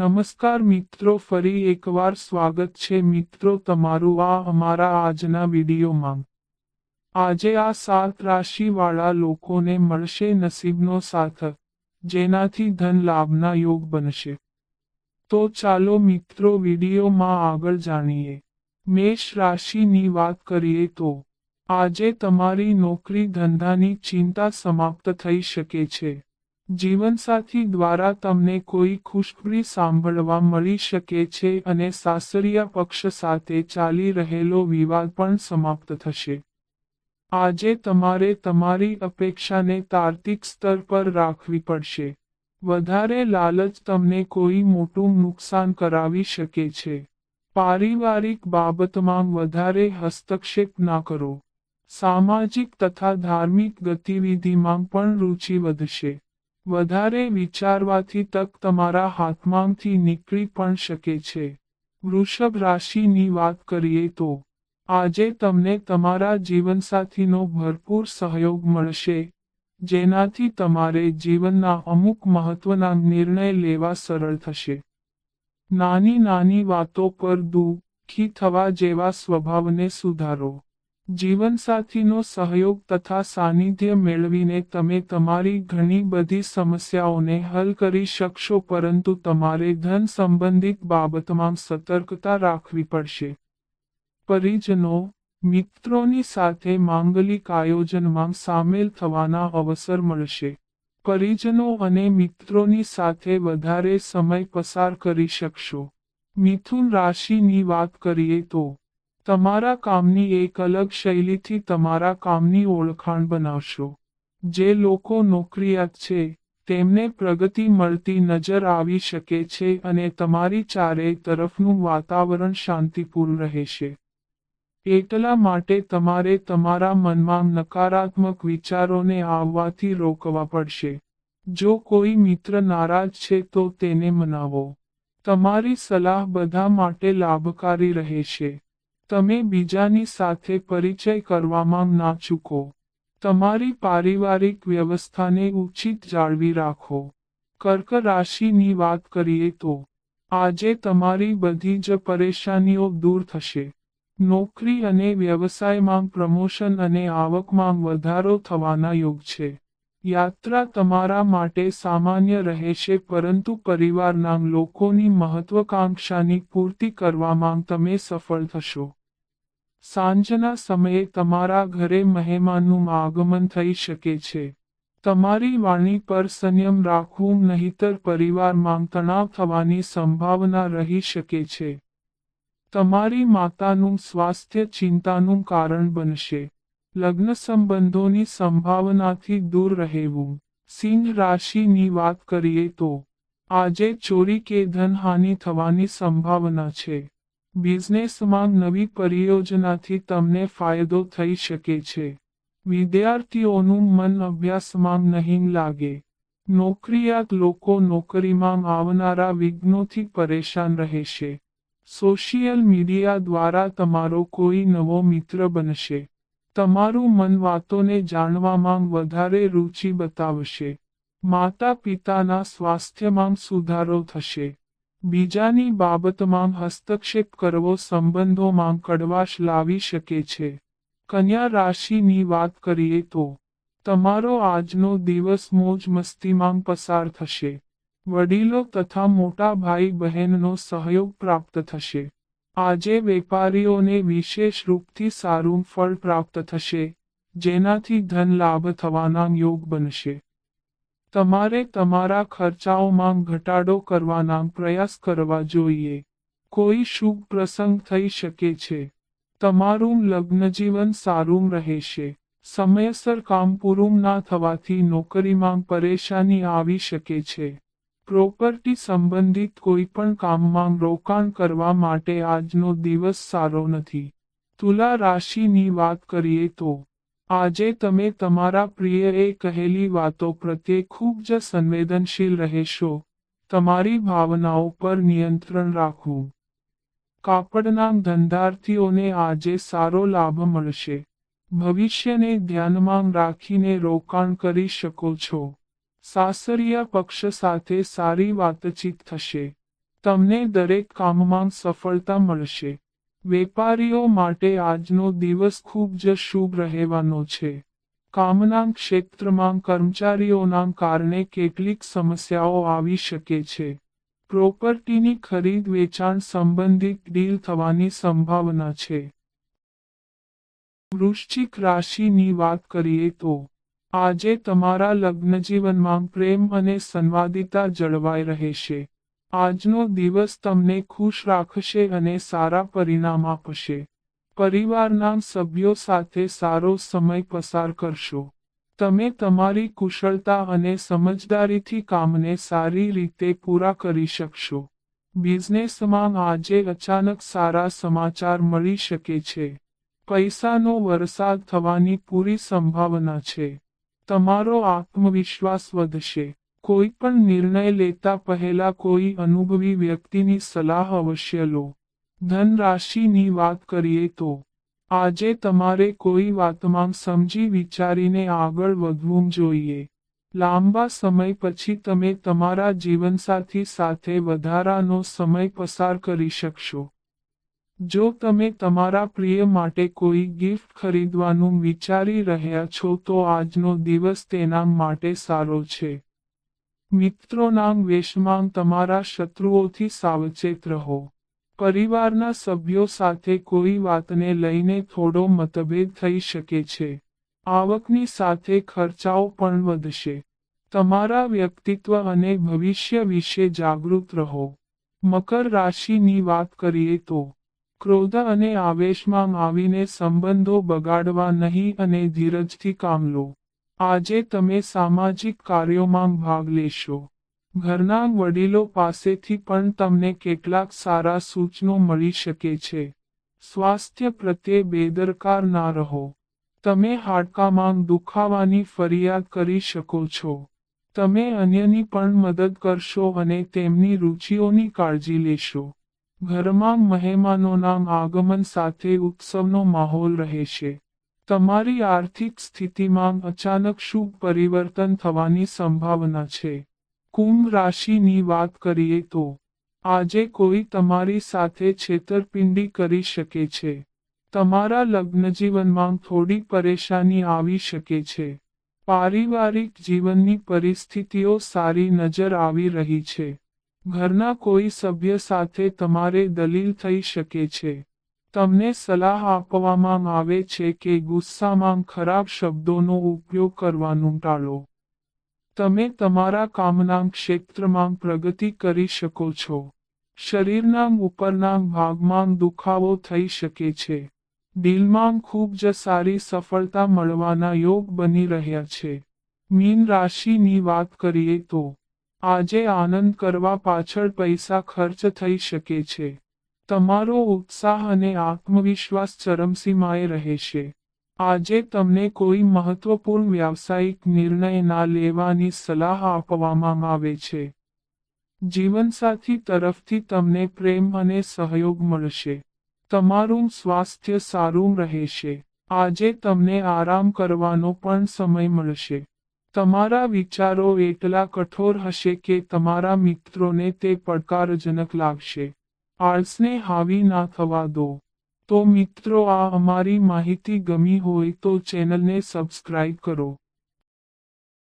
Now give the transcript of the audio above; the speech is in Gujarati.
નમસ્કાર મિત્રો, ફરી એકવાર સ્વાગત છે મિત્રો તમારું આ અમારા આજના વિડીયોમાં. આજે આ સાત રાશિવાળા લોકોને મળશે નસીબનો સાથ જેનાથી ધન લાભના યોગ બનશે. તો ચાલો મિત્રો વિડીયોમાં આગળ જાણીએ. મેષ રાશિની વાત કરીએ તો, આજે તમારી નોકરી ધંધાની ચિંતા સમાપ્ત થઈ શકે છે. જીવનસાથી દ્વારા તમને કોઈ ખુશખબરી સાંભળવા મળી શકે છે અને સાસરિયા પક્ષ સાથે ચાલી રહેલો વિવાદ પણ સમાપ્ત થશે. આજે તમારે તમારી અપેક્ષાને તાર્કિક સ્તર પર રાખવી પડશે. વધારે લાલચ તમને કોઈ મોટું નુકસાન કરાવી શકે છે. પારિવારિક બાબતમાં વધારે હસ્તક્ષેપ ના કરો. સામાજિક તથા ધાર્મિક ગતિવિધિમાં પણ રુચિ વધશે. વધારે વિચારવાથી તક તમારા હાથમાંથી નીકળી પણ શકે છે. વૃષભ રાશિની વાત કરીએ તો, આજે તમને તમારા જીવનસાથીનો ભરપૂર સહયોગ મળશે, જેનાથી તમારે જીવનના અમુક મહત્વના નિર્ણય લેવા સરળ થશે. નાની નાની વાતો પર દુઃખી થવા જેવા સ્વભાવને સુધારો. જીવનસાથીનો સહયોગ તથા સાનિધ્ય મેળવીને તમે તમારી ઘણી બધી સમસ્યાઓને હલ કરી શકશો, પરંતુ તમારે ધન સંબંધિત બાબતમાં સતર્કતા રાખવી પડશે. પરિજનો, મિત્રોની સાથે માંગલિક આયોજનમાં સામેલ થવાના અવસર મળશે. પરિજનો અને મિત્રોની સાથે વધારે સમય પસાર કરી શકશો. મિથુન રાશિની વાત કરીએ તો તમારા કામની એક અલગ શૈલીથી તમારા કામની ઓળખાણ બનાવશો. જે લોકો નોકરિયાત છે, તેમને પ્રગતિ મળતી નજર આવી શકે છે અને તમારી ચારેય તરફનું વાતાવરણ શાંતિપૂર્ણ રહેશે. એટલા માટે તમારે તમારા મનમાં નકારાત્મક વિચારોને આવવાથી રોકવા પડશે. જો કોઈ મિત્ર નારાજ છે તો તેને મનાવો. તમારી સલાહ બધા માટે લાભકારી રહેશે. તમે બીજાની સાથે પરિચય કરવામાં ના ચૂકો. તમારી પારિવારિક વ્યવસ્થાને ઉચિત જાળવી રાખો. કર્ક રાશિની વાત કરીએ તો, આજે તમારી બધી જ પરેશાનીઓ દૂર થશે. નોકરી અને વ્યવસાયમાં પ્રમોશન અને આવકમાં વધારો થવાના યોગ છે. યાત્રા તમારા માટે સામાન્ય રહેશે પરંતુ પરિવારના લોકોની મહત્વાકાંક્ષાની પૂર્તિ કરવામાં તમે સફળ થશો. સાંજના સમયે તમારા ઘરે મહેમાનનું આગમન થઈ શકે છે. તમારી વાણી પર સંયમ રાખવું નહીતર પરિવારમાં તણાવ થવાની સંભાવના રહી શકે છે. તમારી માતાનું સ્વાસ્થ્ય ચિંતાનું કારણ બનશે. લગ્ન સંબંધોની સંભાવનાથી દૂર રહેવું. સિંહ રાશિની વાત કરીએ તો, આજે ચોરી કે ધનહાનિ થવાની સંભાવના છે. બિઝનેસમાં નવી પરિયોજનાથી તમને ફાયદો થઈ શકે છે. વિદ્યાર્થીઓનું મન અભ્યાસમાં નહીં લાગે. નોકરિયાત લોકો નોકરીમાં આવનારા વિઘ્નોથી પરેશાન રહેશે. સોશિયલ મીડિયા દ્વારા તમારો કોઈ નવો મિત્ર બનશે. તમારું મન વાતોને જાણવામાં વધારે રુચિ બતાવશે. માતા પિતાના સ્વાસ્થ્યમાં સુધારો થશે. બીજાની બાબતમાં હસ્તક્ષેપ કરવો સંબંધોમાં કડવાશ લાવી શકે છે. કન્યા રાશિની વાત કરીએ તો, તમારો આજનો દિવસ મોજ મસ્તીમાં પસાર થશે. વડીલો તથા મોટા ભાઈ બહેનનો સહયોગ પ્રાપ્ત થશે. આજે વેપારીઓને વિશેષ રૂપથી સારું ફળ પ્રાપ્ત થશે, જેનાથી ધન લાભ થવાના યોગ બનશે. તમારે તમારા ખર્ચાઓમાં ઘટાડો કરવાના પ્રયાસ કરવા જોઈએ. કોઈ શુભ પ્રસંગ થઈ શકે છે. તમારું લગ્નજીવન સારું રહેશે. સમયસર કામ પૂરું ના થવાથી નોકરીમાં પરેશાની આવી શકે છે. પ્રોપર્ટી સંબંધિત કોઈ પણ કામમાં રોકાણ કરવા માટે આજનો દિવસ સારો નથી. તુલા રાશિની વાત કરીએ તો આજે તમે તમારા પ્રિયએ કહેલી વાતો પ્રત્યે ખૂબ જ સંવેદનશીલ રહેશો. તમારી ભાવનાઓ પર નિયંત્રણ રાખવું કાપડના ધંધાર્થીઓને આજે સારો લાભ મળશે. ભવિષ્યને ધ્યાનમાં રાખીને રોકાણ કરી શકો છો. સાસરિયા પક્ષ સાથે સારી વાતચીત થશે. તમને દરેક કામમાં સફળતા મળશે. વેપારીઓ માટે આજનો દિવસ ખૂબ જ શુભ રહેવાનો છે. કામના ક્ષેત્રમાં કર્મચારીઓના કારણે કેટલીક સમસ્યાઓ આવી શકે છે. પ્રોપર્ટીની ખરીદ વેચાણ સંબંધિત ડીલ થવાની સંભાવના છે. વૃશ્ચિક રાશિની વાત કરીએ તો, આજે તમારા લગ્નજીવનમાં પ્રેમ અને સંવાદિતા જળવાઈ રહેશે. આજનો દિવસ તમને ખુશ રાખશે અને સારા પરિણામ આપશે. પરિવારના સભ્યો સાથે સારો સમય પસાર કરશો. તમે તમારી કુશળતા અને સમજદારીથી કામને સારી રીતે પૂરા કરી શકશો. બિઝનેસમાં આજે અચાનક સારા સમાચાર મળી શકે છે. પૈસાનો વરસાદ થવાની પૂરી સંભાવના છે. તમારો આત્મવિશ્વાસ વધશે. કોઈ પણ નિર્ણય લેતા પહેલા કોઈ અનુભવી વ્યક્તિની સલાહ અવશ્ય લો. ધન રાશિની વાત કરીએ તો, આજે તમારે કોઈ વાતમાં સમજી વિચારીને આગળ વધવું જોઈએ. લાંબા સમય પછી તમે તમારા જીવનસાથી સાથે વધારાનો સમય પસાર કરી શકશો. જો તમે તમારા પ્રિય માટે કોઈ ગિફ્ટ ખરીદવાનું વિચારી રહ્યા છો તો આજનો દિવસ તેના માટે સારો છે. મિત્રોના વેશમાં તમારા શત્રુઓથી સાવચેત રહો. પરિવારના સભ્યો સાથે કોઈ વાતને લઈને થોડો મતભેદ થઈ શકે છે. આવકની સાથે ખર્ચાઓ પણ વધશે. તમારા વ્યક્તિત્વ અને ભવિષ્ય વિશે જાગૃત રહો. મકર રાશિની વાત કરીએ તો, ક્રોધ અને આવેશમાં આવીને સંબંધો બગાડવા નહીં અને ધીરજથી કામ લો. આજે તમે સામાજિક કાર્યોમાં ભાગ લેશો. ઘરના વડીલો પાસેથી પણ તમને કેટલાક સારા સૂચનો મળી શકે છે. સ્વાસ્થ્ય પ્રત્યે બેદરકાર ના રહો. તમે હાડકામાં દુખાવાની ફરિયાદ કરી શકો છો. તમે અન્યની પણ મદદ કરશો અને તેમની રુચિઓની કાળજી લેશો. ઘરમાં મહેમાનોના આગમન સાથે ઉત્સવનો માહોલ રહેશે. તમારી આર્થિક સ્થિતિમાં અચાનક શુભ પરિવર્તન થવાની સંભાવના છે? કુંભ રાશિની વાત કરીએ તો, આજે કોઈ તમારી સાથે છેતરપિંડી કરી શકે છે. તમારા લગ્નજીવનમાં થોડી પરેશાની આવી શકે છે. પારિવારિક જીવનની પરિસ્થિતિઓ સારી નજર આવી રહી છે. ઘરના કોઈ સભ્ય સાથે તમારે દલીલ થઈ શકે છે. તમને સલાહ આપવામાં આવે છે કે ગુસ્સામાં ખરાબ શબ્દોનો ઉપયોગ કરવાનું ટાળો. તમે તમારા કામના ક્ષેત્રમાં પ્રગતિ કરી શકો છો. શરીરના ઉપરના ભાગમાં દુખાવો થઈ શકે છે. દિલમાં ખૂબ જ સારી સફળતા મળવાના યોગ બની રહ્યા છે. મીન રાશિની વાત કરીએ તો, આજે આનંદ કરવા પાછળ પૈસા ખર્ચ થઈ શકે છે. તમારો ઉત્સાહ અને આત્મવિશ્વાસ ચરમસીમાએ રહેશે. આજે તમને કોઈ મહત્વપૂર્ણ વ્યાવસાયિક નિર્ણય ના લેવાની સલાહ આપવામાં આવે છે. જીવનસાથી તરફથી તમને પ્રેમ અને સહયોગ મળશે. તમારું સ્વાસ્થ્ય સારું રહેશે. આજે તમને આરામ કરવાનો પણ સમય મળશે. તમારા વિચારો એટલા કઠોર હશે કે તમારા મિત્રોને તે પડકારજનક લાગશે. આળસને હાવી ના થવા દો. તો મિત્રો, આ અમારી માહિતી ગમી હોય તો ચેનલને સબસ્ક્રાઇબ કરો.